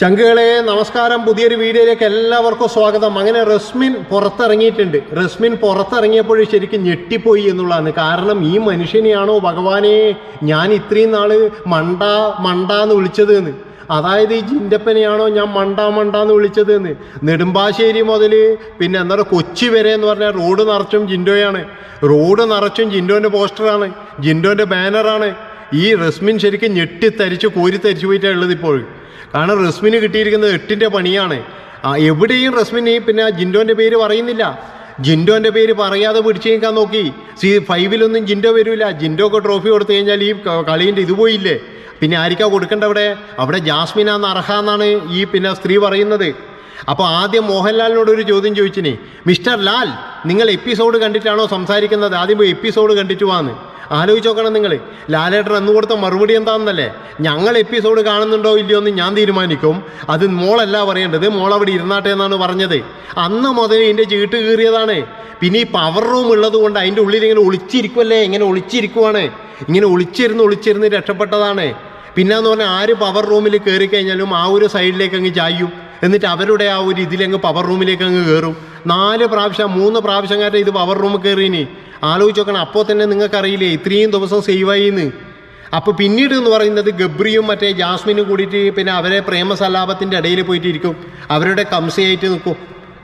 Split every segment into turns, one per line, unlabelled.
ചങ്കുകളെ നമസ്കാരം. പുതിയൊരു വീഡിയോയിലേക്ക് എല്ലാവർക്കും സ്വാഗതം. അങ്ങനെ റസ്മിൻ പുറത്തിറങ്ങിയിട്ടുണ്ട്. റസ്മിൻ പുറത്തിറങ്ങിയപ്പോൾ ശരിക്കും ഞെട്ടിപ്പോയി എന്നുള്ളതാണ്. കാരണം ഈ മനുഷ്യനെയാണോ ഭഗവാനെ ഞാൻ ഇത്രയും നാൾ മണ്ട മണ്ട എന്ന് വിളിച്ചത് എന്ന് അതായത് ഈ ജിന്റപ്പനെയാണോ ഞാൻ മണ്ട മണ്ട എന്ന് വിളിച്ചത് എന്ന് നെടുമ്പാശ്ശേരി മുതൽ പിന്നെ എന്താ പറയുക കൊച്ചി വരെ എന്ന് പറഞ്ഞാൽ റോഡ് നിറച്ചും ജിൻഡോയാണ്. റോഡ് നിറച്ചും ജിൻഡോന്റെ പോസ്റ്ററാണ്. ജിൻഡോന്റെ ബാനറാണ്. ഈ റസ്മിൻ ശരിക്കും ഞെട്ടിത്തരിച്ച് കോരിത്തരിച്ചു പോയിട്ടാണ് ഉള്ളത് ഇപ്പോൾ കാരണം റസ്മിന് കിട്ടിയിരിക്കുന്നത് എട്ടിന്റെ പണിയാണ്. എവിടെയും റസ്മിന് പിന്നെ ജിൻഡോന്റെ പേര് പറയുന്നില്ല. ജിൻഡോന്റെ പേര് പറയാതെ പിടിച്ചു നിൽക്കാൻ നോക്കി. സി ഫൈവിലൊന്നും ജിൻഡോ വരില്ല ജിൻഡോക്ക് ട്രോഫി കൊടുത്തു കഴിഞ്ഞാൽ ഈ കളീന്റെ ഇത് പോയില്ലേ? പിന്നെ ആരിക്കാ കൊടുക്കേണ്ട അവിടെ? അവിടെ ജാസ്മിനാന്ന് അർഹ എന്നാണ് ഈ പിന്നെ സ്ത്രീ പറയുന്നത്. അപ്പോൾ ആദ്യം മോഹൻലാലിനോട് ഒരു ചോദ്യം ചോദിച്ചിനി മിസ്റ്റർ ലാൽ നിങ്ങൾ എപ്പിസോഡ് കണ്ടിട്ടാണോ സംസാരിക്കുന്നത്? ആദ്യം എപ്പിസോഡ് കണ്ടിട്ട് വാന്ന്. ആലോചിച്ച് നോക്കണം നിങ്ങൾ. ലാലേട്ടൻ അന്ന് കൊടുത്ത മറുപടി എന്താണെന്നല്ലേ? ഞങ്ങൾ എപ്പിസോഡ് കാണുന്നുണ്ടോ ഇല്ലയോ എന്ന് ഞാൻ തീരുമാനിക്കും. അത് മോളല്ല പറയേണ്ടത്. മോൾ അവിടെ ഇരുന്നാട്ടെ എന്നാണ് പറഞ്ഞത്. അന്ന് മുതൽ ഇതിന്റെ ചീട്ട് കീറിയതാണ്. പിന്നെ ഈ പവർ റൂം ഉള്ളത് കൊണ്ട് അതിന്റെ ഉള്ളിൽ ഇങ്ങനെ ഒളിച്ചിരിക്കുമല്ലേ ഇങ്ങനെ ഒളിച്ചിരിക്കുവാണ്. ഇങ്ങനെ ഒളിച്ചിരുന്ന് ഒളിച്ചിരുന്ന് രക്ഷപ്പെട്ടതാണ്. പിന്നെന്ന് പറഞ്ഞാൽ ആര് പവർ റൂമിൽ കയറി കഴിഞ്ഞാലും ആ ഒരു സൈഡിലേക്ക് അങ്ങ് ചായും. എന്നിട്ട് അവരുടെ ആ ഒരു ഇതിലങ്ങ് പവർ റൂമിലേക്ക് അങ്ങ് കയറും നാല് പ്രാവശ്യം മൂന്ന് പ്രാവശ്യം കാരണം ഇത് പവർ റൂമിൽ കയറിയിനി ആലോചിച്ച് നോക്കണം അപ്പോൾ തന്നെ നിങ്ങൾക്കറിയില്ലേ ഇത്രയും ദിവസം സേവായിന്ന് അപ്പോൾ പിന്നീട് എന്ന് പറയുന്നത് ഗബ്രിയും മറ്റേ ജാസ്മിനും കൂടിയിട്ട് പിന്നെ അവരെ പ്രേമസലാപത്തിന്റെ ഇടയിൽ പോയിട്ട് ഇരിക്കും അവരുടെ കംസയായിട്ട് നിൽക്കും.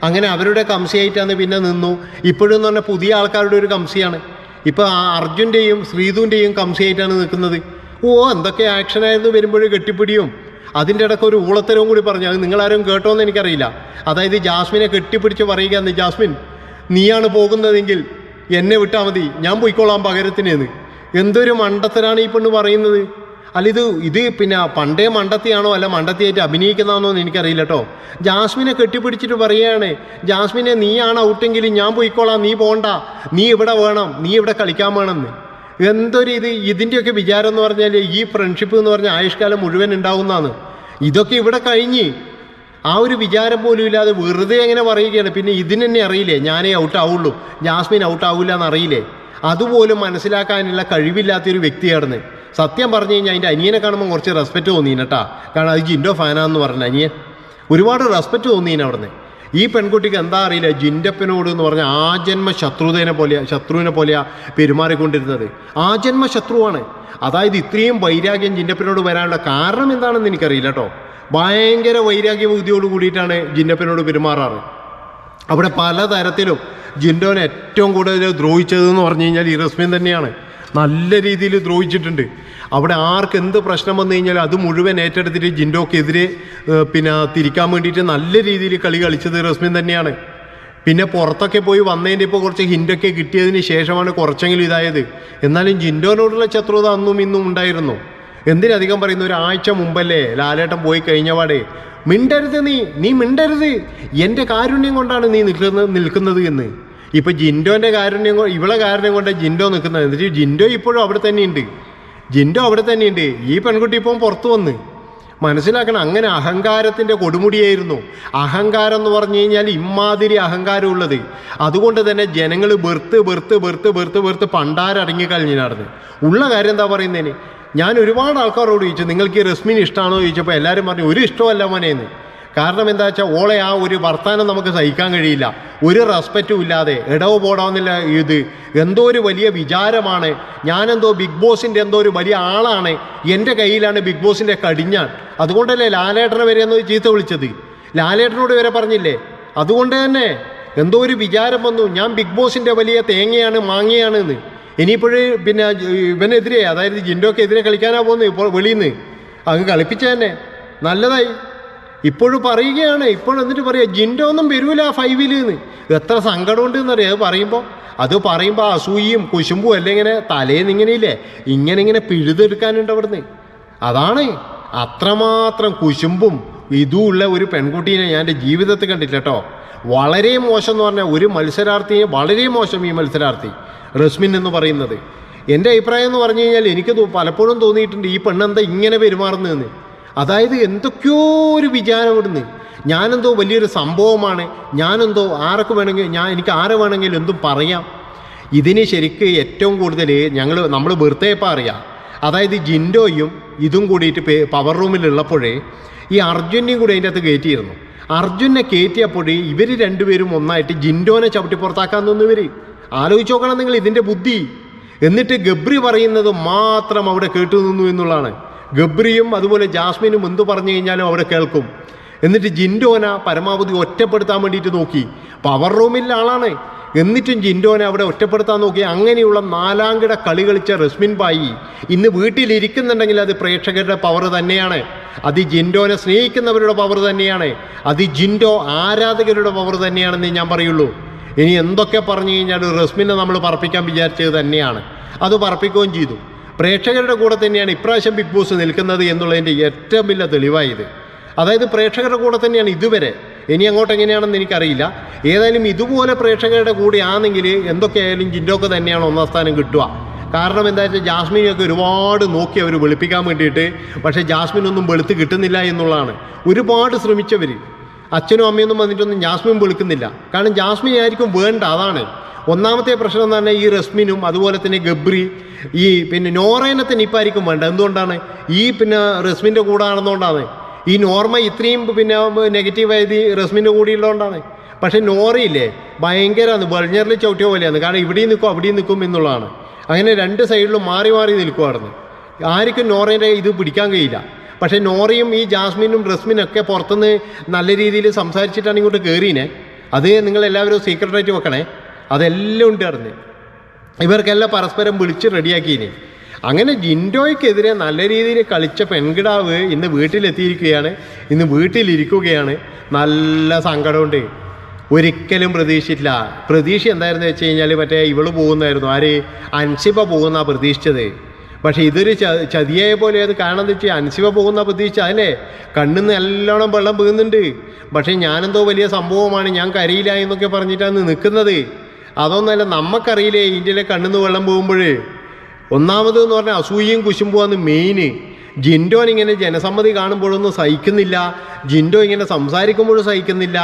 അങ്ങനെ അവരുടെ കംസയായിട്ടാണ് പിന്നെ നിന്നു. ഇപ്പോഴും എന്ന് പറഞ്ഞാൽ പുതിയ ആൾക്കാരുടെ ഒരു കംസയാണ്. ഇപ്പോൾ ആ അർജുന്റെയും ശ്രീതുവിന്റെയും കംസയായിട്ടാണ് നിൽക്കുന്നത്. ഓ എന്തൊക്കെ ആക്ഷനായിരുന്നു വരുമ്പോഴും കെട്ടിപ്പിടിയും. അതിന്റെ ഇടയ്ക്ക് ഒരു ഊളത്തരവും കൂടി പറഞ്ഞു. അത് നിങ്ങളാരും കേട്ടോ എന്ന് എനിക്കറിയില്ല. അതായത് ജാസ്മിനെ കെട്ടിപ്പിടിച്ച് പറയുകയെന്ന് ജാസ്മിൻ. നീയാണ് പോകുന്നതെങ്കിൽ എന്നെ വിട്ടാൽ മതി. ഞാൻ പോയിക്കോളാം പകരത്തിനെന്ന്. എന്തൊരു മണ്ടത്തരാണ് ഈ പെണ്ണ് പറയുന്നത്? അല്ല ഇത് ഇത് പിന്നെ പണ്ടേ മണ്ടത്തിയാണോ? അല്ല മണ്ടത്തിയായിട്ട് അഭിനയിക്കുന്നതാണോ എന്ന് എനിക്കറിയില്ല കേട്ടോ ജാസ്മിനെ കെട്ടിപ്പിടിച്ചിട്ട് പറയുകയാണ്. ജാസ്മിനെ നീയാണ് ഔട്ടെങ്കിൽ ഞാൻ പോയിക്കോളാം. നീ പോണ്ട. നീ ഇവിടെ വേണം. നീ ഇവിടെ കളിക്കാൻ വേണമെന്ന്. എന്തൊരു ഇത്? ഇതിന്റെയൊക്കെ വിചാരം എന്ന് പറഞ്ഞാൽ ഈ ഫ്രണ്ട്ഷിപ്പ് എന്ന് പറഞ്ഞാൽ ആയുഷ്കാലം മുഴുവൻ ഉണ്ടാവുന്നതാണ്. ഇതൊക്കെ ഇവിടെ കഴിഞ്ഞ് ആ ഒരു വിചാരം പോലും ഇല്ലാതെ വെറുതെ എങ്ങനെ പറയുകയാണ്. പിന്നെ ഇതിന് തന്നെ അറിയില്ലേ? ഞാനേ ഔട്ട് ആവുള്ളൂ. ജാസ്മിൻ ഔട്ട് ആവില്ല എന്നറിയില്ലേ അതുപോലും മനസ്സിലാക്കാനുള്ള കഴിവില്ലാത്തൊരു വ്യക്തിയായിരുന്നു സത്യം പറഞ്ഞു കഴിഞ്ഞാൽ അതിന്റെ അനിയനെ കാണുമ്പോൾ കുറച്ച് റെസ്പെക്റ്റ് കേട്ടാ കാരണം അത് ജിൻഡോ ഫാനാന്ന് പറഞ്ഞ അനിയൻ. ഒരുപാട് റെസ്പെക്റ്റ് തോന്നിയിന് അവിടുന്ന്. ഈ പെൺകുട്ടിക്ക് എന്താ അറിയില്ല? ജിൻഡപ്പനോട് എന്ന് പറഞ്ഞാൽ ആജന്മ ശത്രുതേനെ പോലെയാ ശത്രുവിനെ പോലെയാ പെരുമാറിക്കൊണ്ടിരുന്നത്. ജന്മ ശത്രുവാണ്. അതായത് ഇത്രയും വൈരാഗ്യം ജിൻഡപ്പനോട് വരാനുള്ള കാരണം എന്താണെന്ന് എനിക്കറിയില്ല കേട്ടോ ഭയങ്കര വൈരാഗ്യ ബുദ്ധിയോട് കൂടിയിട്ടാണ് ജിന്നപ്പനോട് പെരുമാറാറ്. അവിടെ പലതരത്തിലും ജിൻഡോനെ ഏറ്റവും കൂടുതൽ ദ്രോഹിച്ചതെന്ന് പറഞ്ഞു കഴിഞ്ഞാൽ ഇറസ്മിൻ തന്നെയാണ്. നല്ല രീതിയിൽ ദ്രോഹിച്ചിട്ടുണ്ട്. അവിടെ ആർക്ക് എന്ത് പ്രശ്നം വന്നു കഴിഞ്ഞാൽ അത് മുഴുവൻ ഏറ്റെടുത്തിട്ട് ജിൻഡോക്കെതിരെ പിന്നെ തിരിക്കാൻ വേണ്ടിയിട്ട് നല്ല രീതിയിൽ കളി കളിച്ചത് റസ്മിൻ തന്നെയാണ്. പിന്നെ പുറത്തൊക്കെ പോയി വന്നതിന്റെ ഇപ്പോൾ കുറച്ച് ഹിൻഡൊക്കെ കിട്ടിയതിന് ശേഷമാണ് കുറച്ചെങ്കിലും ഇതായത്. എന്നാലും ജിൻഡോനോടുള്ള ശത്രുത അന്നും ഇന്നും ഉണ്ടായിരുന്നു. എന്തിനധികം പറയുന്ന ഒരാഴ്ച മുമ്പല്ലേ ലാലേട്ടൻ പോയി കഴിഞ്ഞ കഴിഞ്ഞപാടെ. മിണ്ടരുത് നീ നീ മിണ്ടരുത്. എന്റെ കാരുണ്യം കൊണ്ടാണ് നീ നിൽക്കുന്ന നിൽക്കുന്നത് എന്ന്. ഇപ്പൊ ജിൻഡോന്റെ കാരുണ്യം ഇവളെ കാരുണ്യം കൊണ്ട് ജിൻഡോ നിൽക്കുന്നത്. എന്നിട്ട് ജിൻഡോ ഇപ്പോഴും അവിടെ തന്നെയുണ്ട്. ജിൻഡോ അവിടെ തന്നെയുണ്ട്. ഈ പെൺകുട്ടി ഇപ്പം പുറത്തു വന്ന്. മനസ്സിലാക്കണം അങ്ങനെ അഹങ്കാരത്തിന്റെ കൊടുമുടിയായിരുന്നു. അഹങ്കാരം എന്ന് പറഞ്ഞു കഴിഞ്ഞാൽ ഇമ്മാതിരി അഹങ്കാരം ഉള്ളത്. അതുകൊണ്ട് തന്നെ ജനങ്ങൾ വെറുത്ത് വെറുത്ത് വെറുത്ത് വെറുത്ത് വെറുത്ത് പണ്ടാരടങ്ങി കഴിഞ്ഞ് നടന്ന്. ഉള്ള കാര്യം എന്താ പറയുന്നതിന് ഞാൻ ഒരുപാട് ആൾക്കാരോട് ചോദിച്ചു നിങ്ങൾക്ക് ഈ റസ്മിന് ഇഷ്ടമാണോ ചോദിച്ചപ്പോൾ എല്ലാവരും പറഞ്ഞു ഒരു ഇഷ്ടമല്ല മോനേന്ന് കാരണം എന്താ വെച്ചാൽ ഓളെ ആ ഒരു വർത്താനം നമുക്ക് സഹിക്കാൻ കഴിയില്ല. ഒരു റെസ്പെക്റ്റും ഇല്ലാതെ ഇടവ് പോടാവുന്നില്ല ഇത്. എന്തോ ഒരു വലിയ വിചാരമാണ്. ഞാനെന്തോ ബിഗ് ബോസിന്റെ എന്തോ ഒരു വലിയ ആളാണ്. എന്റെ കയ്യിലാണ് ബിഗ് ബോസിന്റെ കടിഞ്ഞാൻ. അതുകൊണ്ടല്ലേ ലാലേട്ടനെ വരെ എന്നൊരു ചീത്ത വിളിച്ചത്? ലാലേട്ടനോട് വരെ പറഞ്ഞില്ലേ? അതുകൊണ്ട് തന്നെ എന്തോ ഒരു വിചാരം വന്നു. ഞാൻ ബിഗ് ബോസിന്റെ വലിയ തേങ്ങയാണ് മാങ്ങയാണ് എന്ന്. ഇനിയിപ്പോഴ് പിന്നെ ഇവനെതിരെ അതായത് ജിൻഡോക്കെതിരെ കളിക്കാനാ പോകുന്നത് ഇപ്പോൾ വെളിയിൽ നിന്ന് അങ്ങ് കളിപ്പിച്ച തന്നെ. നല്ലതായി. ഇപ്പോഴും പറയുകയാണ്. ഇപ്പോൾ എന്നിട്ട് പറയാ ജിൻഡോ ഒന്നും വരൂല ഫൈവിൽ നിന്ന് എത്ര സങ്കടമുണ്ട് എന്നറിയാം അത് പറയുമ്പോൾ അത് പറയുമ്പോൾ അസൂയയും കുശുമ്പും അല്ലെ ഇങ്ങനെ തലേന്ന് ഇങ്ങനെയില്ലേ? ഇങ്ങനെ ഇങ്ങനെ പിഴുതെടുക്കാനുണ്ട് അവിടുന്ന്. അതാണ് അത്രമാത്രം കുശുമ്പും ഇതുമുള്ള ഒരു പെൺകുട്ടീനെ ഞാൻ എന്റെ ജീവിതത്തിൽ കണ്ടില്ല കേട്ടോ. വളരെ മോശം എന്ന് പറഞ്ഞാൽ ഒരു മത്സരാർത്ഥിയെ വളരെ മോശം ഈ മത്സരാർത്ഥി റസ്മിൻ എന്ന് പറയുന്നത്. എന്റെ അഭിപ്രായം എന്ന് പറഞ്ഞു കഴിഞ്ഞാൽ എനിക്ക് പലപ്പോഴും തോന്നിയിട്ടുണ്ട് ഈ പെണ്ണെന്താ ഇങ്ങനെ പെരുമാറുന്നതെന്ന്. അതായത് എന്തൊക്കെയോ ഒരു വിചാരം ഇവിടുന്ന് ഞാനെന്തോ വലിയൊരു സംഭവമാണ് ഞാനെന്തോ ആരൊക്കെ വേണമെങ്കിൽ ഞാൻ എനിക്ക് ആരെ വേണമെങ്കിലും എന്തും പറയാം. ഇതിന് ശരിക്ക് ഏറ്റവും കൂടുതൽ ഞങ്ങൾ നമ്മൾ വെറുതെ പറയാം അതായത് ജിൻഡോയും ഇതും കൂടിയിട്ട് പവർ റൂമിലുള്ളപ്പോഴേ ഈ അർജുനെയും കൂടി അതിന്റെ അകത്ത് കയറ്റിയിരുന്നു. അർജുനെ കയറ്റിയപ്പോൾ ഇവർ രണ്ടുപേരും ഒന്നായിട്ട് ജിൻഡോനെ ചവിട്ടി പുറത്താക്കാൻ നിന്നു ഇവർ ആലോചിച്ച് നോക്കണം നിങ്ങൾ ഇതിന്റെ ബുദ്ധി. എന്നിട്ട് ഗബ്രി പറയുന്നത് മാത്രം അവിടെ കേട്ടു നിന്നു എന്നുള്ളതാണ്. ഗബ്രിയും അതുപോലെ ജാസ്മിനും എന്ത് പറഞ്ഞു കഴിഞ്ഞാലും അവിടെ കേൾക്കും. എന്നിട്ട് ജിൻഡോന പരമാവധി ഒറ്റപ്പെടുത്താൻ വേണ്ടിയിട്ട് നോക്കി. പവർ റൂമിലെ ആളാണ്. എന്നിട്ടും ജിൻഡോനെ അവിടെ ഒറ്റപ്പെടുത്താൻ നോക്കി. അങ്ങനെയുള്ള നാലാംകിട കളി കളിച്ച റസ്മിൻ ബായി ഇന്ന് വീട്ടിലിരിക്കുന്നുണ്ടെങ്കിൽ അത് പ്രേക്ഷകരുടെ പവർ തന്നെയാണ്. അത് ജിൻഡോനെ സ്നേഹിക്കുന്നവരുടെ പവർ തന്നെയാണ്. അത് ജിൻഡോ ആരാധകരുടെ പവർ തന്നെയാണെന്ന് ഞാൻ പറയുള്ളൂ. ഇനി എന്തൊക്കെ പറഞ്ഞു കഴിഞ്ഞാൽ റസ്മിനെ നമ്മൾ പറപ്പിക്കാൻ വിചാരിച്ചത് തന്നെയാണ്. അത് പറപ്പിക്കുകയും ചെയ്തു. പ്രേക്ഷകരുടെ കൂടെ തന്നെയാണ് ഇപ്രാവശ്യം ബിഗ് ബോസ് നിൽക്കുന്നത് എന്നുള്ളതിന്റെ ഏറ്റവും വലിയ തെളിവായത്. അതായത് പ്രേക്ഷകരുടെ കൂടെ തന്നെയാണ് ഇതുവരെ ഇനി അങ്ങോട്ട് എങ്ങനെയാണെന്ന് എനിക്കറിയില്ല. ഏതായാലും ഇതുപോലെ പ്രേക്ഷകരുടെ കൂടെ ആണെങ്കിൽ എന്തൊക്കെയായാലും ജിൻഡോക്ക് തന്നെയാണ് ഒന്നാം സ്ഥാനം കിട്ടുക. കാരണം എന്താ വെച്ചാൽ ജാസ്മിനെയൊക്കെ ഒരുപാട് നോക്കി അവർ വെളുപ്പിക്കാൻ വേണ്ടിയിട്ട് പക്ഷേ ജാസ്മിൻ ഒന്നും വെളുത്ത് കിട്ടുന്നില്ല എന്നുള്ളതാണ്. ഒരുപാട് ശ്രമിച്ചവർ അച്ഛനും അമ്മയൊന്നും വന്നിട്ടൊന്നും ജാസ്മിൻ വെളുക്കുന്നില്ല. കാരണം ജാസ്മിൻ ആയിരിക്കും വേണ്ട അതാണ്. ഒന്നാമത്തെ പ്രശ്നം എന്ന് പറഞ്ഞാൽ ഈ റസ്മിനും അതുപോലെ തന്നെ ഗബ്രി ഈ പിന്നെ നോറേനെ തന്നെ ഇപ്പം ആയിരിക്കും വേണ്ട. എന്തുകൊണ്ടാണ്? ഈ പിന്നെ റസ്മിന്റെ കൂടെ ആണെന്നുകൊണ്ടാണ്. ഈ നോർമ ഇത്രയും പിന്നെ നെഗറ്റീവ് ആയത് റസ്മിന്റെ കൂടെ ഉള്ളതുകൊണ്ടാണ് പക്ഷേ നോറിയില്ലേ ഭയങ്കരമാണ് ബൾഞ്ഞറിൽ ചവിട്ടിയ പോലെയാണ് കാരണം ഇവിടെയും നിൽക്കും അവിടെയും നിൽക്കും എന്നുള്ളതാണ്. അങ്ങനെ രണ്ട് സൈഡിലും മാറി മാറി നിൽക്കുമായിരുന്നു ആർക്കും നോറേന്റെ ഇത് പിടിക്കാൻ കഴിയില്ല. പക്ഷേ നോറയും ഈ ജാസ്മിനും റസ്മിനും ഒക്കെ പുറത്തുനിന്ന് നല്ല രീതിയിൽ സംസാരിച്ചിട്ടാണ് ഇങ്ങോട്ട് കയറിയേ അത് നിങ്ങളെല്ലാവരും സീക്രട്ടായിട്ട് വെക്കണേ. അതെല്ലാം ഉണ്ടായിരുന്നു ഇവർക്കെല്ലാം പരസ്പരം വിളിച്ച് റെഡിയാക്കിയിനി അങ്ങനെ ജിൻഡോയ്ക്കെതിരെ നല്ല രീതിയിൽ കളിച്ച പെൺകിടാവ് ഇന്ന് വീട്ടിലെത്തിയിരിക്കുകയാണ്. ഇന്ന് വീട്ടിലിരിക്കുകയാണ്. നല്ല സങ്കടമുണ്ട്. ഒരിക്കലും പ്രതീക്ഷിച്ചില്ല പ്രതീക്ഷ എന്തായിരുന്നു വെച്ച് കഴിഞ്ഞാൽ മറ്റേ ഇവൾ പോകുന്നായിരുന്നു ആര്? അൻസിബ പോകുന്ന പ്രതീക്ഷിച്ചത്. പക്ഷേ ഇതൊരു ച ചതിയായ പോലെ അത് കാണാൻ വെച്ച് അൻസിബ പോകുന്ന പ്രതീക്ഷ അല്ലേ? കണ്ണിന്ന് നല്ലോണം വെള്ളം വീഴുന്നുണ്ട്. പക്ഷേ ഞാനെന്തോ വലിയ സംഭവമാണ് ഞാൻ കരിയില്ല എന്നൊക്കെ പറഞ്ഞിട്ടാണ് നിൽക്കുന്നത് അതൊന്നല്ല നമുക്കറിയില്ലേ ഇന്ത്യയിലെ കണ്ണിന്ന് വെള്ളം പോകുമ്പോൾ ഒന്നാമത് എന്ന് പറഞ്ഞാൽ അസൂയയും കുശുമ്പുമാണ് മെയിന് ജിൻഡോൻ ഇങ്ങനെ ജനസമ്മതി കാണുമ്പോഴൊന്നും സഹിക്കുന്നില്ല. ജിൻഡോ ഇങ്ങനെ സംസാരിക്കുമ്പോഴും സഹിക്കുന്നില്ല.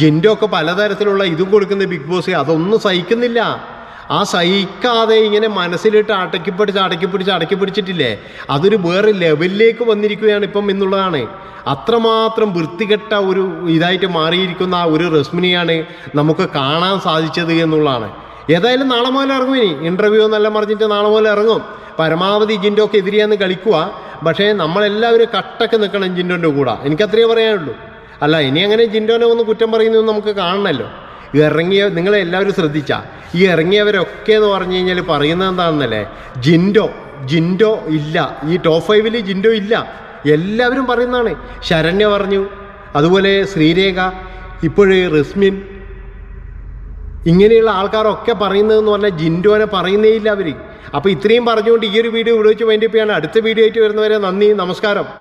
ജിൻഡോ ഒക്കെ പലതരത്തിലുള്ള ഇതും കൊടുക്കുന്ന ബിഗ് ബോസ് അതൊന്നും സഹിക്കുന്നില്ല. ആ സഹിക്കാതെ ഇങ്ങനെ മനസ്സിലിട്ട് അടക്കി പിടിച്ച് അടക്കി പിടിച്ച് അടക്കി പിടിച്ചിട്ടില്ലേ അതൊരു വേറെ ലെവലിലേക്ക് വന്നിരിക്കുകയാണ് ഇപ്പം എന്നുള്ളതാണ്. അത്രമാത്രം വൃത്തികെട്ട ഒരു ഇതായിട്ട് മാറിയിരിക്കുന്ന ഒരു റസ്മിനെയാണ് നമുക്ക് കാണാൻ സാധിച്ചത് എന്നുള്ളതാണ്. ഏതായാലും നാളെ മുതൽ ഇറങ്ങും ഇനി. ഇന്റർവ്യൂ എന്നെല്ലാം പറഞ്ഞിട്ട് നാളെ മുതൽ ഇറങ്ങും. പരമാവധി ജിൻഡോ ഒക്കെ എതിരെയാന്ന് കളിക്കുക. പക്ഷേ നമ്മളെല്ലാവരും കട്ടൊക്കെ നിൽക്കണം ജിൻഡോന്റെ കൂടെ. എനിക്കത്രയേ പറയാനുള്ളൂ. അല്ല ഇനി അങ്ങനെ ജിൻഡോനെ ഒന്ന് കുറ്റം പറയുന്നത് നമുക്ക് കാണണമല്ലോ ഇറങ്ങിയ നിങ്ങളെ എല്ലാവരും ശ്രദ്ധിച്ചാ. ഈ ഇറങ്ങിയവരൊക്കെ എന്ന് പറഞ്ഞു കഴിഞ്ഞാൽ പറയുന്നത് എന്താണെന്നല്ലേ? ജിൻഡോ ജിൻഡോ ഇല്ല. ഈ ടോപ്പ് ഫൈവിൽ ജിൻഡോ ഇല്ല. എല്ലാവരും പറയുന്നതാണ്. ശരണ്യ പറഞ്ഞു. അതുപോലെ ശ്രീരേഖ. ഇപ്പോഴേ റസ്മിൻ. ഇങ്ങനെയുള്ള ആൾക്കാരൊക്കെ പറയുന്നതെന്ന് പറഞ്ഞാൽ ജിൻഡോനെ പറയുന്നേ ഇല്ല അവർ അപ്പോൾ ഇത്രയും പറഞ്ഞുകൊണ്ട് ഈ ഒരു വീഡിയോ ഇവിടെ വെച്ച് അടുത്ത വീഡിയോ ആയിട്ട് വരുന്നവരെ നന്ദി നമസ്കാരം.